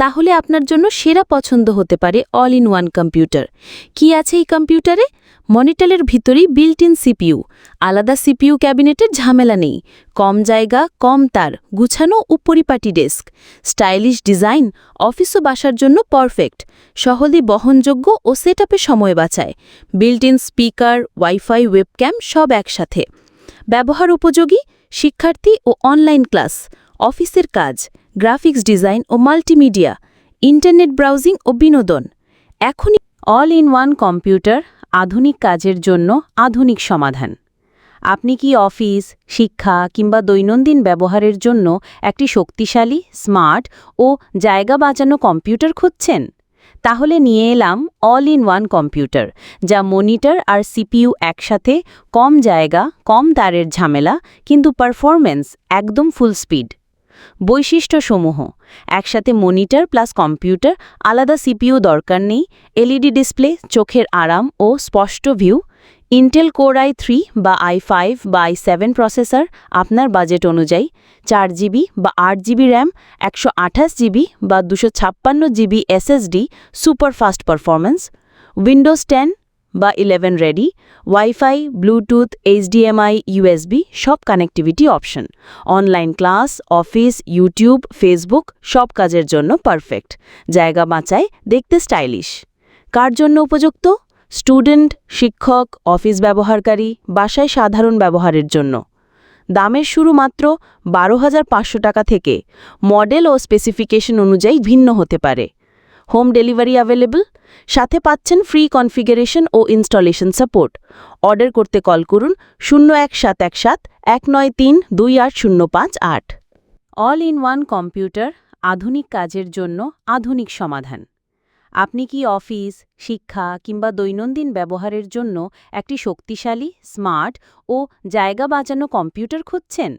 তাহলে আপনার জন্য সেরা পছন্দ হতে পারে অল ইন ওয়ান কম্পিউটার। কি আছে এই কম্পিউটারে? মনিটরের ভিতরেই বিল্ট ইন সিপিইউ। আলাদা সিপিইউ ক্যাবিনেটের ঝামেলা নেই। কম জায়গা, কম তার, গুছানো ও পরিপাটি ডেস্ক। স্টাইলিশ ডিজাইন অফিস ও বাসার জন্য পারফেক্ট। সহজে বহনযোগ্য ও সেটআপে সময় বাঁচায়। Built in speaker, wifi, webcam সব একসাথে। ব্যবহার উপযোগী, শিক্ষার্থী ও অনলাইন ক্লাস, অফিসের কাজ। গ্রাফিক্স ডিজাইন ও মাল্টিমিডিয়া, ইন্টারনেট ব্রাউজিং ও বিনোদন। এখনই অল ইন ওয়ান কম্পিউটার আধুনিক কাজের জন্য আধুনিক সমাধান। আপনি কি অফিস, শিক্ষা কিংবা দৈনন্দিন ব্যবহারের জন্য একটি শক্তিশালী, স্মার্ট ও জায়গা বাঁচানো কম্পিউটার খুঁজছেন? তাহলে নিয়ে এলাম অল ইন ওয়ান কম্পিউটার, যা মনিটর আর সিপিইউ একসাথে কম জায়গা, কম তারের ঝামেলা, কিন্তু পারফরম্যান্স একদম ফুল স্পিড। বৈশিষ্ট্যসমূহ। একসাথে মনিটর প্লাস কম্পিউটার, আলাদা সিপিইউ দরকার নেই, এলইডি ডিসপ্লে, চোখের আরাম ও স্পষ্ট view, Intel core I three বা আই ফাইভ বা আই সেভেন প্রসেসর আপনার বাজেট অনুযায়ী, চার জিবি বা আট জিবি র্যাম, একশো আঠাশ জিবি বা দুশো ছাপ্পান্ন GB SSD super fast performance, Windows ten বা eleven ready wifi bluetooth HDMI USB সব connectivity option online class office YouTube Facebook সব কাজের জন্য পারফেক্ট জায়গা বাঁচায় দেখতে স্টাইলিশ কার জন্য উপযুক্ত? স্টুডেন্ট শিক্ষক অফিস ব্যবহারকারী, বাসায় সাধারণ ব্যবহারের জন্য। দামের শুরু মাত্র বারো হাজার টাকা থেকে মডেল ও স্পেসিফিকেশন অনুযায়ী ভিন্ন হতে পারে। হোম ডেলিভারি অ্যাভেলেবল, সাথে পাচ্ছেন ফ্রি কনফিগারেশন ও ইনস্টলেশন সাপোর্ট। অর্ডার করতে কল করুন শূন্য এক সাত এক সাত, এক নয় তিন, দুই আট শূন্য পাঁচ আট। অল ইন ওয়ান কম্পিউটার আধুনিক কাজের জন্য আধুনিক সমাধান। আপনি কি অফিস, শিক্ষা কিংবা দৈনন্দিন ব্যবহারের জন্য একটি শক্তিশালী, স্মার্ট ও জায়গা বাঁচানো কম্পিউটার খুঁজছেন?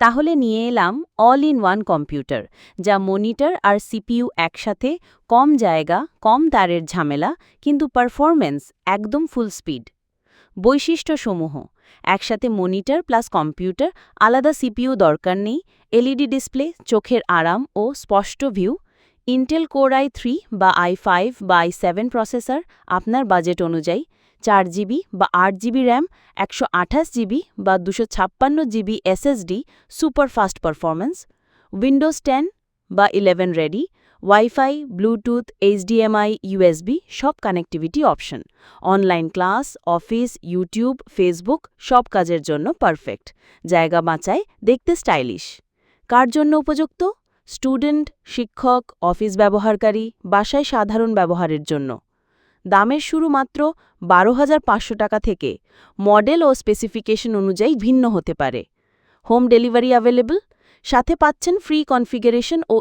তাহলে নিয়ে এলাম অল ইন ওয়ান কম্পিউটার যা মনিটর আর সিপিইউ একসাথে, কম জায়গা, কম তারের ঝামেলা, কিন্তু পারফরম্যান্স একদম ফুল স্পিড বৈশিষ্ট্যসমূহ, একসাথে মনিটর প্লাস কম্পিউটার আলাদা সিপিইউ দরকার নেই এলইডি ডিসপ্লে চোখের আরাম ও স্পষ্ট view Intel core I three বা আই ফাইভ বা আই সেভেন প্রসেসর আপনার বাজেট অনুযায়ী চার জিবি বা আট জিবি র্যাম, একশো আঠাশ জিবি বা দুশো ছাপ্পান্ন GB SSD super fast performance, Windows ten বা eleven ready, wifi, bluetooth HDMI USB সব connectivity option. Online class, office, YouTube, Facebook, সব কাজের জন্য পারফেক্ট। জায়গা বাঁচায় দেখতে স্টাইলিশ। কার জন্য উপযুক্ত? স্টুডেন্ট, শিক্ষক, অফিস ব্যবহারকারী, বাসায় সাধারণ ব্যবহারের জন্য। দামের শুরু মাত্র বারো হাজার পাঁচশো টাকা থেকে। মডেল ও স্পেসিফিকেশন অনুযায়ী ভিন্ন হতে পারে। হোম ডেলিভারি অ্যাভেলেবল, সাথে পাচ্ছেন ফ্রি কনফিগারেশন ও